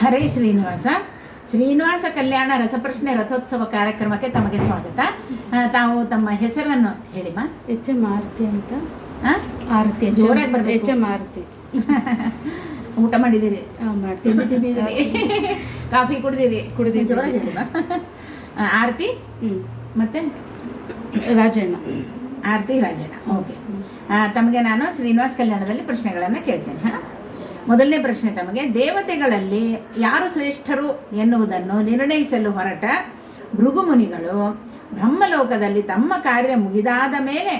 ಹರೇ ಶ್ರೀನಿವಾಸ. ಶ್ರೀನಿವಾಸ ಕಲ್ಯಾಣ ರಸಪ್ರಶ್ನೆ ರಥೋತ್ಸವ ಕಾರ್ಯಕ್ರಮಕ್ಕೆ ತಮಗೆ ಸ್ವಾಗತ. ತಾವು ತಮ್ಮ ಹೆಸರನ್ನು ಹೇಳಿಮ್ಮ ಎಚ್ ಎಂ ಆರತಿ ಅಂತ? ಆರತಿ ಜೋರಾಗಿ ಬರ್ಬೇಕು. ಎಚ್ ಎಂ ಆರತಿ. ಊಟ ಮಾಡಿದ್ದೀರಿ? ತಿಂಡಿ ತಿಂದಿದ್ದೀರಿ? ಕಾಫಿ ಕುಡಿದಿರಿ? ಕುಡಿದಿರಿ ಜೋರಾಗಿ ಆರತಿ? ಮತ್ತೆ? ರಾಜಣ್ಣ. ಆರತಿ ರಾಜಣ್ಣ. ಓಕೆ. ತಮಗೆ ನಾನು ಶ್ರೀನಿವಾಸ ಕಲ್ಯಾಣದಲ್ಲಿ ಪ್ರಶ್ನೆಗಳನ್ನು ಕೇಳ್ತೇನೆ. ಹಾ? ಮೊದಲನೇ ಪ್ರಶ್ನೆ ತಮಗೆ, ದೇವತೆಗಳಲ್ಲಿ ಯಾರು ಶ್ರೇಷ್ಠರು ಎನ್ನುವುದನ್ನು ನಿರ್ಣಯಿಸಲು ಹೊರಟ ಭೃಗುಮುನಿಗಳು ಬ್ರಹ್ಮಲೋಕದಲ್ಲಿ ತಮ್ಮ ಕಾರ್ಯ ಮುಗಿದಾದ ಮೇಲೆ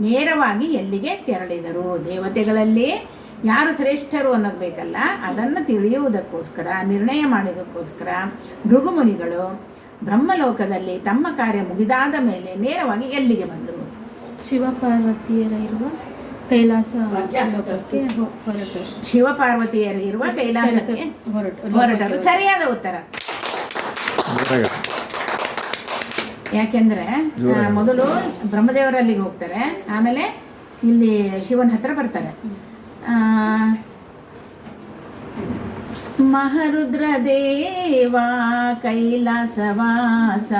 ನೇರವಾಗಿ ಎಲ್ಲಿಗೆ ತೆರಳಿದರು? ದೇವತೆಗಳಲ್ಲಿ ಯಾರು ಶ್ರೇಷ್ಠರು ಅನ್ನೋದು ಬೇಕಲ್ಲ, ಅದನ್ನು ತಿಳಿಯುವುದಕ್ಕೋಸ್ಕರ, ನಿರ್ಣಯ ಮಾಡೋದಕ್ಕೋಸ್ಕರ ಭೃಗುಮುನಿಗಳು ಬ್ರಹ್ಮಲೋಕದಲ್ಲಿ ತಮ್ಮ ಕಾರ್ಯ ಮುಗಿದಾದ ಮೇಲೆ ನೇರವಾಗಿ ಎಲ್ಲಿಗೆ ಬಂದರು? ಶಿವಪಾರ್ವತಿಯರ ಇರುವ ಕೈಲಾಸ ಲೋಕಕ್ಕೆ ಹೊ- ಹೊರಟರು ಶಿವಪಾರ್ವತಿಯರು ಇರುವ ಕೈಲಾಸಕ್ಕೆ ಹೊರಟು. ಹೊರಟರು ಸರಿಯಾದ ಉತ್ತರ. ಯಾಕೆಂದ್ರೆ ಮೊದಲು ಬ್ರಹ್ಮದೇವರಲ್ಲಿಗೆ ಹೋಗ್ತಾರೆ. ಆಮೇಲೆ ಇಲ್ಲಿ ಶಿವನ ಹತ್ರ ಬರ್ತಾರೆ. ಆ, ಮಹರುದ್ರ ದೇವಾ ಕೈಲಾಸವಾಸ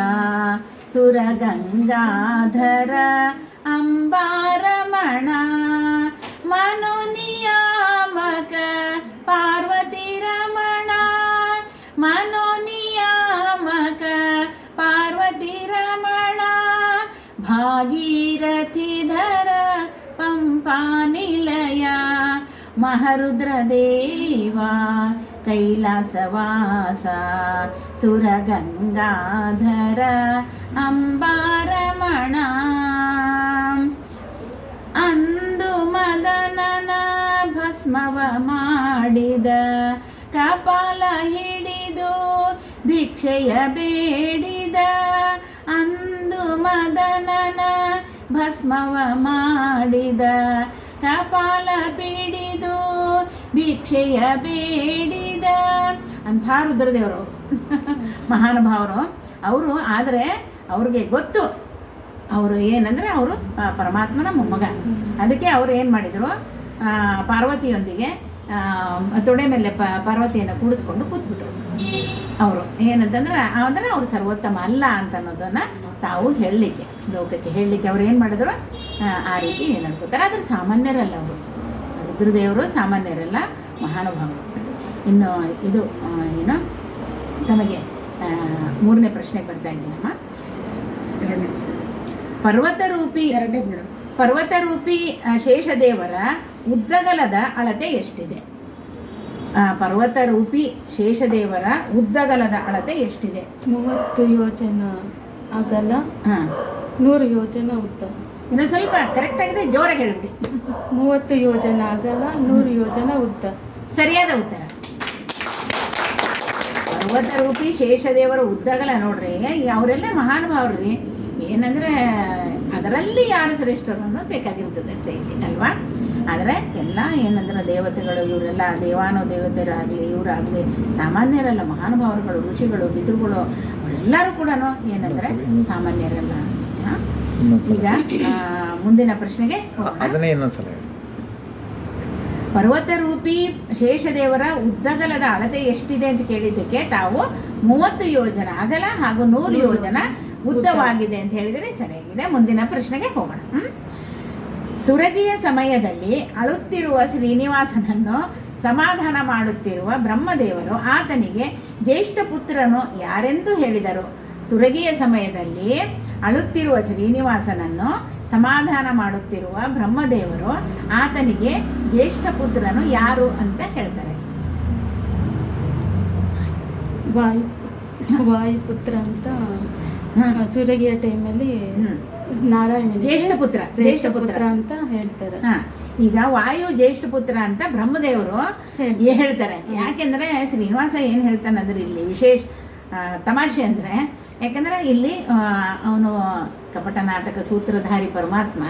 ಸುರಗಂಗಾಧರ ಅಂಬಾರಮಣ ಮನೋನಿಯಾಮಕ ಮಹರುದ್ರದೇವ, ಕೈಲಾಸವಾಸ, ಸುರಗಂಗಾಧರ, ಅಂಬಾರಮಣ. ಅಂದು ಮದನನ ಭಸ್ಮವ ಮಾಡಿದ, ಕಪಾಲ ಹಿಡಿದು ಭಿಕ್ಷೆಯ ಬೇಡಿದ. ಅಂದು ಮದನನ ಭಸ್ಮವ ಮಾಡಿದ ಕಪಾಲ ಬಿಡಿದು, ಭಿಕ್ಷೆಯ ಬೇಡಿದ. ಅಂಥ ರುದ್ರದೇವರು ಮಹಾನುಭಾವರು. ಅವರು ಆದರೆ ಅವ್ರಿಗೆ ಗೊತ್ತು. ಅವರು ಏನಂದರೆ ಅವರು ಪರಮಾತ್ಮನ ಮೊಮ್ಮಗ. ಅದಕ್ಕೆ ಅವರು ಏನು ಮಾಡಿದರು? ಪಾರ್ವತಿಯೊಂದಿಗೆ ತೊಡೆ ಮೇಲೆ ಪ ಪಾರ್ವತಿಯನ್ನು ಕೂಡಿಸ್ಕೊಂಡು ಕೂತ್ಬಿಟ್ರು. ಅವರು ಏನಂತಂದ್ರೆ ಅಂದರೆ ಅವರು ಸರ್ವೋತ್ತಮ ಅಲ್ಲ ಅಂತ ಅನ್ನೋದನ್ನು ತಾವು ಹೇಳಲಿಕ್ಕೆ ಲೋಕಕ್ಕೆ ಹೇಳಲಿಕ್ಕೆ ಅವ್ರು ಏನು ಮಾಡಿದ್ರು? ಆ, ರೀತಿ ನಡ್ಕೋತಾರೆ ಆದರೆ ಸಾಮಾನ್ಯರಲ್ಲ ಅವರು. ರುದ್ರದೇವರು ಸಾಮಾನ್ಯರಲ್ಲ ಮಹಾನುಭಾವರು. ಇನ್ನು ಇದು ಏನು? ತಮಗೆ ಮೂರನೇ ಪ್ರಶ್ನೆಗೆ ಬರ್ತಾ ಇದ್ದೀನಮ್ಮ ಪರ್ವತರೂಪಿ ಎರಡನೇ ಮೇಡಮ್ ಪರ್ವತರೂಪಿ ಶೇಷದೇವರ ಉದ್ದಗಲದ ಅಳತೆ ಎಷ್ಟಿದೆ? ಪರ್ವತರೂಪಿ ಶೇಷದೇವರ ಉದ್ದಗಲದ ಅಳತೆ ಎಷ್ಟಿದೆ? ಮೂವತ್ತು ಯೋಜನ ಅಗಲ ಹಾಂ. ನೂರು ಯೋಜನ ಉದ್ದ. ಇನ್ನು ಸ್ವಲ್ಪ ಕರೆಕ್ಟ್ ಆಗಿದೆ ಜೋರಾಗಿ ಹೇಳಿಬಿಡಿ ಮೂವತ್ತು ಯೋಜನ ಅಗಲ ನೂರು ಯೋಜನ ಉದ್ದ. ಸರಿಯಾದ ಉತ್ತರ. ಪರ್ವತರೂಪಿ ಶೇಷದೇವರ ಉದ್ದಗಲ ನೋಡ್ರಿ. ಅವರೆಲ್ಲ ಮಹಾನುಭಾವ್ರಿ ಏನಂದ್ರೆ ಅದರಲ್ಲಿ ಯಾರು ಶ್ರೇಷ್ಠರು ಅನ್ನೋದು ಬೇಕಾಗಿರ್ತದೆ ಅಷ್ಟೇ ಇಲ್ಲಿ ಅಲ್ವಾ? ಆದರೆ ಎಲ್ಲ ಏನಂದ್ರೆ ದೇವತೆಗಳು ಇವರೆಲ್ಲ ದೇವಾನೋ ದೇವತೆಯರಾಗಲಿ ಇವರಾಗಲಿ ಸಾಮಾನ್ಯರಲ್ಲ ಮಹಾನುಭಾವರುಗಳು ಋಷಿಗಳು ಪಿತೃಗಳು ಅವರೆಲ್ಲರೂ ಕೂಡ ಏನಂದ್ರೆ ಸಾಮಾನ್ಯರಲ್ಲ ಈಗ ಆ, ಮುಂದಿನ ಪ್ರಶ್ನೆಗೆ. ಅದನ್ನೇ ಇನ್ನೊಂದ್ಸಲ ಹೇಳಿ. ಪರ್ವತರೂಪಿ ಶೇಷದೇವರ ಉದ್ದಗಲದ ಅಳತೆ ಎಷ್ಟಿದೆ ಅಂತ ಕೇಳಿದ್ದಕ್ಕೆ ತಾವು ಮೂವತ್ತು ಯೋಜನ ಅಗಲ ಹಾಗೂ ನೂರು. ಯೋಜನ ಉದ್ದವಾಗಿದೆ ಅಂತ ಹೇಳಿದರೆ ಸರಿಯಾಗಿದೆ. ಮುಂದಿನ ಪ್ರಶ್ನೆಗೆ ಹೋಗೋಣ. ಹ್ಮ್? ಸುರಗಿಯ ಸಮಯದಲ್ಲಿ ಅಳುತ್ತಿರುವ ಶ್ರೀನಿವಾಸನನ್ನು ಸಮಾಧಾನ ಮಾಡುತ್ತಿರುವ ಬ್ರಹ್ಮದೇವರು ಆತನಿಗೆ ಜ್ಯೇಷ್ಠ ಪುತ್ರನು ಯಾರೆಂದು ಹೇಳಿದರು? ಸುರಗಿಯ ಸಮಯದಲ್ಲಿ ಅಳುತ್ತಿರುವ ಶ್ರೀನಿವಾಸನನ್ನು ಸಮಾಧಾನ ಮಾಡುತ್ತಿರುವ ಬ್ರಹ್ಮದೇವರು ಆತನಿಗೆ ಜ್ಯೇಷ್ಠ ಪುತ್ರನು ಯಾರು? ಅಂತ ಹೇಳ್ತಾರೆ. ವಾಯು ವಾಯುಪುತ್ರ ಅಂತ ಸುರಗಿಯ ಟೈಮಲ್ಲಿ. ನಾರಾಯಣ ಜ್ಯೇಷ್ಠ ಪುತ್ರ, ಜ್ಯೇಷ್ಠ ಪುತ್ರ. ಅಂತ ಹೇಳ್ತಾರೆ. ಹಾ ಈಗ ವಾಯು ಜ್ಯೇಷ್ಠ ಪುತ್ರ ಅಂತ ಬ್ರಹ್ಮದೇವರು ಹೇಳ್ತಾರೆ. ಯಾಕೆಂದ್ರೆ ಶ್ರೀನಿವಾಸ ಏನು ಹೇಳ್ತಾನೆ ಅಂದ್ರೆ ಇಲ್ಲಿ ವಿಶೇಷ ತಮಾಷೆ ಅಂದ್ರೆ ಯಾಕಂದ್ರೆ ಇಲ್ಲಿ ಅವನು ಕಪಟ ನಾಟಕ ಸೂತ್ರಧಾರಿ ಪರಮಾತ್ಮ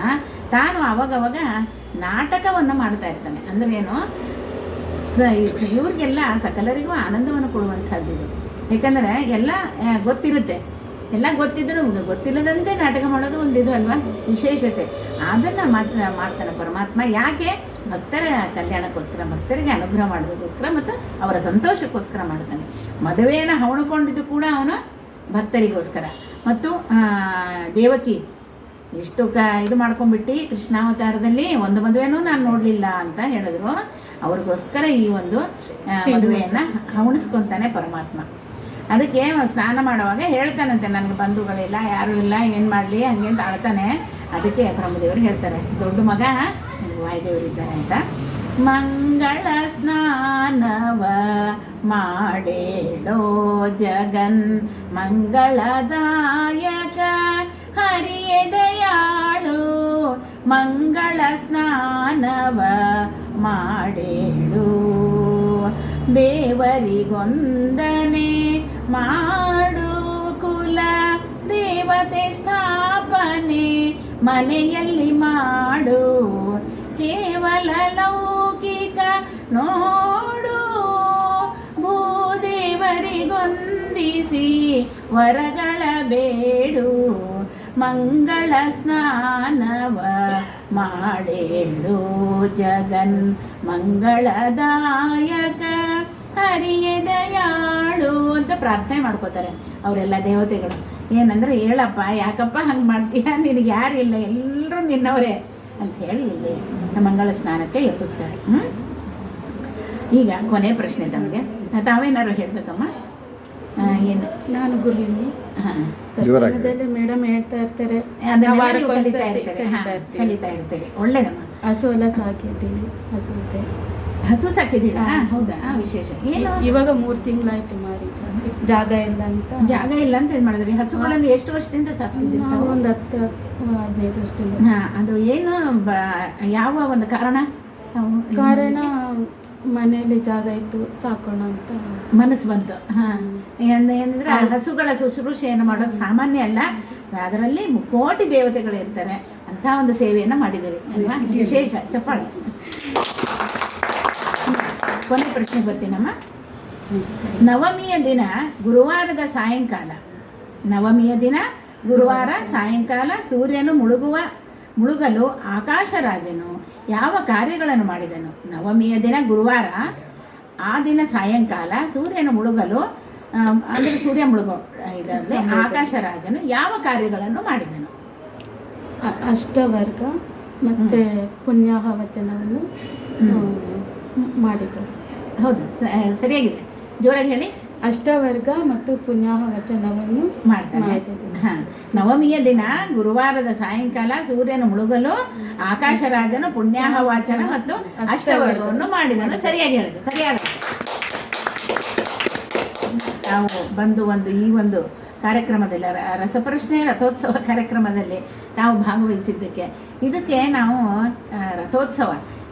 ತಾನು ಅವಾಗವಾಗ ನಾಟಕವನ್ನು ಮಾಡ್ತಾ ಇರ್ತಾನೆ. ಅಂದ್ರೆ ಏನು? ಸ ಇವ್ರಿಗೆಲ್ಲ ಸಕಲರಿಗೂ ಆನಂದವನ್ನು ಕೊಡುವಂಥದ್ದು ಯಾಕಂದ್ರೆ ಎಲ್ಲ ಗೊತ್ತಿರುತ್ತೆ. ಎಲ್ಲ ಗೊತ್ತಿದ್ರು ಗೊತ್ತಿಲ್ಲದಂತೆ ನಾಟಕ ಮಾಡೋದು ಒಂದು ಇದು ಅಲ್ವಾ? ವಿಶೇಷತೆ. ಅದನ್ನು ಮಾಡ್ತಾ ಮಾಡ್ತಾನೆ ಪರಮಾತ್ಮ. ಯಾಕೆ? ಭಕ್ತರ ಕಲ್ಯಾಣಕ್ಕೋಸ್ಕರ ಭಕ್ತರಿಗೆ ಅನುಗ್ರಹ ಮಾಡೋದಕ್ಕೋಸ್ಕರ ಮತ್ತು ಅವರ ಸಂತೋಷಕ್ಕೋಸ್ಕರ ಮಾಡ್ತಾನೆ. ಮದುವೆಯನ್ನು ಹವಣಕೊಂಡಿದ್ದು ಕೂಡ ಅವನು ಭಕ್ತರಿಗೋಸ್ಕರ. ಮತ್ತು ದೇವಕಿ ಇಷ್ಟು ಕ ಇದು ಮಾಡ್ಕೊಂಡ್ಬಿಟ್ಟು ಕೃಷ್ಣಾವತಾರದಲ್ಲಿ ಒಂದು ಮದುವೆನೂ ನಾನು ನೋಡಲಿಲ್ಲ ಅಂತ ಹೇಳಿದ್ರು. ಅವ್ರಿಗೋಸ್ಕರ ಈ ಒಂದು ಮದುವೆಯನ್ನು ಹವಣಿಸ್ಕೊತಾನೆ ಪರಮಾತ್ಮ. ಅದಕ್ಕೆ ಸ್ನಾನ ಮಾಡುವಾಗ ಹೇಳ್ತಾನಂತೆ ನನಗೆ ಬಂಧುಗಳಿಲ್ಲ, ಯಾರೂ ಇಲ್ಲ, ಏನು ಮಾಡಲಿ, ಹಂಗೆ ಅಂತ ಅಳ್ತಾನೆ. ಅದಕ್ಕೆ ಬ್ರಹ್ಮದೇವರು ಹೇಳ್ತಾರೆ, ದೊಡ್ಡ ಮಗ ವಾಯುದೇವರಿದ್ದಾರೆ ಅಂತ. ಮಂಗಳ ಸ್ನಾನವ ಮಾಡೇಳೋ ಜಗನ್, ಮಂಗಳದಾಯಕ ಹರಿಯ ದಯಾಳು. ಮಂಗಳ ಸ್ನಾನವ ಮಾಡೇಳು. ದೇವರಿಗೊಂದನೆ ಮಾಡು ಕುಲ ದೇವತೆ ಸ್ಥಾಪನೆ ಮನೆಯಲ್ಲಿ ಮಾಡು. ಕೇವಲ ಲೌಕಿಕ ನೋಡು. ಭೂದೇವರಿಗೊಂದಿಸಿ ವರಗಳ ಬೇಡು. ಮಂಗಳ ಸ್ನಾನವ ಮಾಡೇಳು ಜಗನ್ ಮಂಗಳದಾಯಕ. ಹರಿಯ ದಯಾಳು ಅಂತ ಪ್ರಾರ್ಥನೆ ಮಾಡ್ಕೋತಾರೆ ಅವರೆಲ್ಲ ದೇವತೆಗಳು. ಏನಂದ್ರೆ ಹೇಳಪ್ಪ ಯಾಕಪ್ಪ ಹಂಗೆ ಮಾಡ್ತೀಯ? ನಿನಗೆ ಯಾರಿಲ್ಲ ಎಲ್ಲರೂ ನಿನ್ನವರೇ ಅಂತ ಹೇಳಿ ಇಲ್ಲಿ ಮಂಗಳ ಸ್ನಾನಕ್ಕೆ ಯೋಚಿಸ್ತಾರೆ ಹ್ಮ್? ಈಗ ಕೊನೆ ಪ್ರಶ್ನೆ ತಮಗೆ. ತಾವೇನಾದ್ರು ಹೇಳ್ಬೇಕಮ್ಮ? ಆ, ಏನು? ನಾನು ಗುರುವಿನಿ. ಮೇಡಮ್ ಹೇಳ್ತಾ ಇರ್ತಾರೆ. ಕಲಿತಾ ಇರ್ತೀವಿ. ಕಲಿತಾ ಇರ್ತೀರಿ. ಒಳ್ಳೇದಮ್ಮ. ಹಸು ಎಲ್ಲ ಸಾಕಿದ್ದೀವಿ ಹಸು ಇದೆ ಹಸು ಸಾಕಿದ್ದೀರಾ. ಹೌದಾ? ವಿಶೇಷ. ಏನು? ಇವಾಗ ಮೂರು ತಿಂಗಳಾಯ್ತು ಮಾರಿ ಜಾಗ- ಇಲ್ಲ ಅಂತ. ಜಾಗ ಇಲ್ಲ ಅಂತ ಇದು ಮಾಡಿದ್ರಿ? ಹಸುಗಳನ್ನು ಎಷ್ಟು ವರ್ಷದಿಂದ ಸಾಕ್ತಿದ್ದೀರಿ ಒಂದು ಹತ್ತು ಹದಿನೈದು ವರ್ಷದಿಂದ. ಹಾಂ ಅದು ಏನು ಬ- ಯಾವ ಒಂದು ಕಾರಣ? ಕಾರಣ ಮನೆಯಲ್ಲಿ ಜಾಗ ಇತ್ತು ಸಾಕೋಣ ಅಂತ. ಮನಸ್ಸು ಬಂತು. ಹಾಂ. ಏನ್- ಏನಂದ್ರೆ ಹಸುಗಳ ಶುಶ್ರೂಷೆಯನ್ನು ಮಾಡೋದು ಸಾಮಾನ್ಯ ಅಲ್ಲ. ಅದರಲ್ಲಿ ಕೋಟಿ ದೇವತೆಗಳು ಇರ್ತಾರೆ ಅಂತ ಒಂದು ಸೇವೆಯನ್ನು ಮಾಡಿದ್ದೀರಿ ಅಲ್ವಾ? ವಿಶೇಷ. ಚಪ್ಪಾಳೆ. ಕೊನೆ ಪ್ರಶ್ನೆ ಬರ್ತೀನಮ್ಮ. ನವಮಿಯ ದಿನ ಗುರುವಾರದ ಸಾಯಂಕಾಲ. ನವಮಿಯ ದಿನ ಗುರುವಾರ ಸಾಯಂಕಾಲ ಸೂರ್ಯನು ಮುಳುಗುವ ಮುಳುಗಲು ಆಕಾಶರಾಜನು ಯಾವ ಕಾರ್ಯಗಳನ್ನು ಮಾಡಿದನು. ನವಮಿಯ ದಿನ ಗುರುವಾರ ಆ ದಿನ ಸಾಯಂಕಾಲ ಸೂರ್ಯನು ಮುಳುಗಲು ಅಂದರೆ ಸೂರ್ಯ ಮುಳುಗೋ ಇದರಲ್ಲಿ ಆಕಾಶರಾಜನು ಯಾವ ಕಾರ್ಯಗಳನ್ನು ಮಾಡಿದನು. ಅಷ್ಟವರ್ಗ ಮತ್ತೆ ಪುಣ್ಯಾಹ ವಚನವನ್ನು. ಮಾಡಿದರು. ಹೌದು ಸರಿಯಾಗಿದೆ. ಜೋರಾಗಿ ಹೇಳಿ. ಅಷ್ಟವರ್ಗ ಮತ್ತು ಪುಣ್ಯಾಹ ವಚನವನ್ನು ಮಾಡ್ತಾನೆ ಹಾಂ. ನವಮಿಯ ದಿನ ಗುರುವಾರದ ಸಾಯಂಕಾಲ ಸೂರ್ಯನ ಮುಳುಗಲು ಆಕಾಶರಾಜನು ಪುಣ್ಯಾಹ ವಾಚನ ಮತ್ತು ಅಷ್ಟವರ್ಗವನ್ನು ಮಾಡಿದನು. ಸರಿಯಾಗಿ ಹೇಳಿದೆ ಸರಿಯಾದ. ನಾವು ಬಂದು ಒಂದು ಈ ಒಂದು ಕಾರ್ಯಕ್ರಮದಲ್ಲಿ ರಸಪ್ರಶ್ನೆ ರಥೋತ್ಸವ ಕಾರ್ಯಕ್ರಮದಲ್ಲಿ ತಾವು ಭಾಗವಹಿಸಿದ್ದಕ್ಕೆ. ಇದಕ್ಕೆ ನಾವು ರಥೋತ್ಸವ.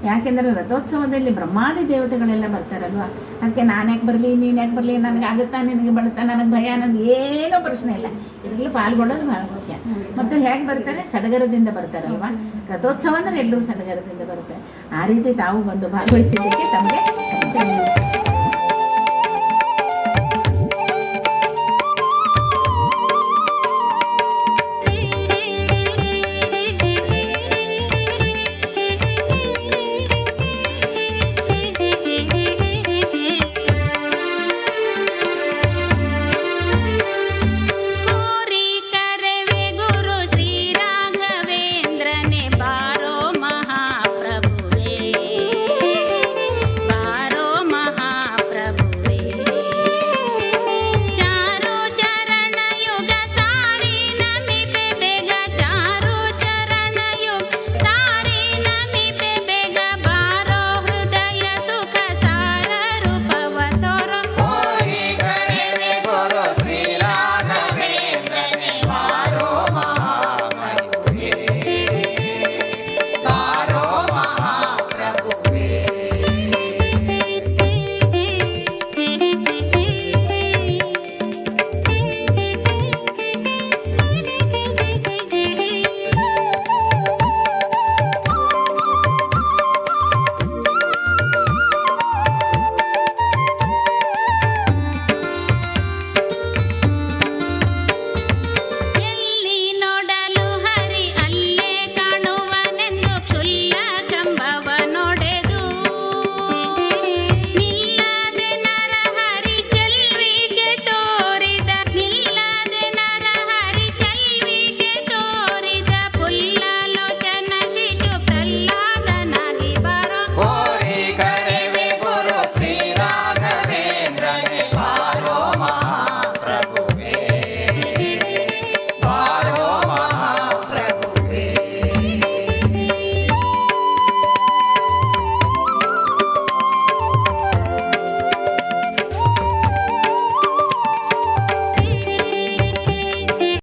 ಯಾಕೆಂದರೆ ರಥೋತ್ಸವದಲ್ಲಿ ಬ್ರಹ್ಮಾದಿ ದೇವತೆಗಳೆಲ್ಲ ಬರ್ತಾರಲ್ವ? ಅದಕ್ಕೆ ನಾನು ಯಾಕೆ ಬರಲಿ ನೀನು ಯಾಕೆ ಬರಲಿ ನನಗೆ ಆಗುತ್ತಾ ನಿನಗೆ ಬಡುತ್ತಾ ನನಗೆ ಭಯ ಅನ್ನೋದು ಏನೋ ಪ್ರಶ್ನೆ ಇಲ್ಲ. ಇದರಲ್ಲಿ ಪಾಲ್ಗೊಳ್ಳೋದು ಭಾಳ ಮುಖ್ಯ ಮತ್ತು ಹೇಗೆ ಬರ್ತಾರೆ? ಸಡಗರದಿಂದ ಬರ್ತಾರಲ್ವ? ರಥೋತ್ಸವ ಅಂದರೆ ಎಲ್ಲರೂ ಸಡಗರದಿಂದ ಬರುತ್ತೆ. ಆ ರೀತಿ ತಾವು ಬಂದು ಭಾಗವಹಿಸಿದ್ದಕ್ಕೆ ತಮಗೆ.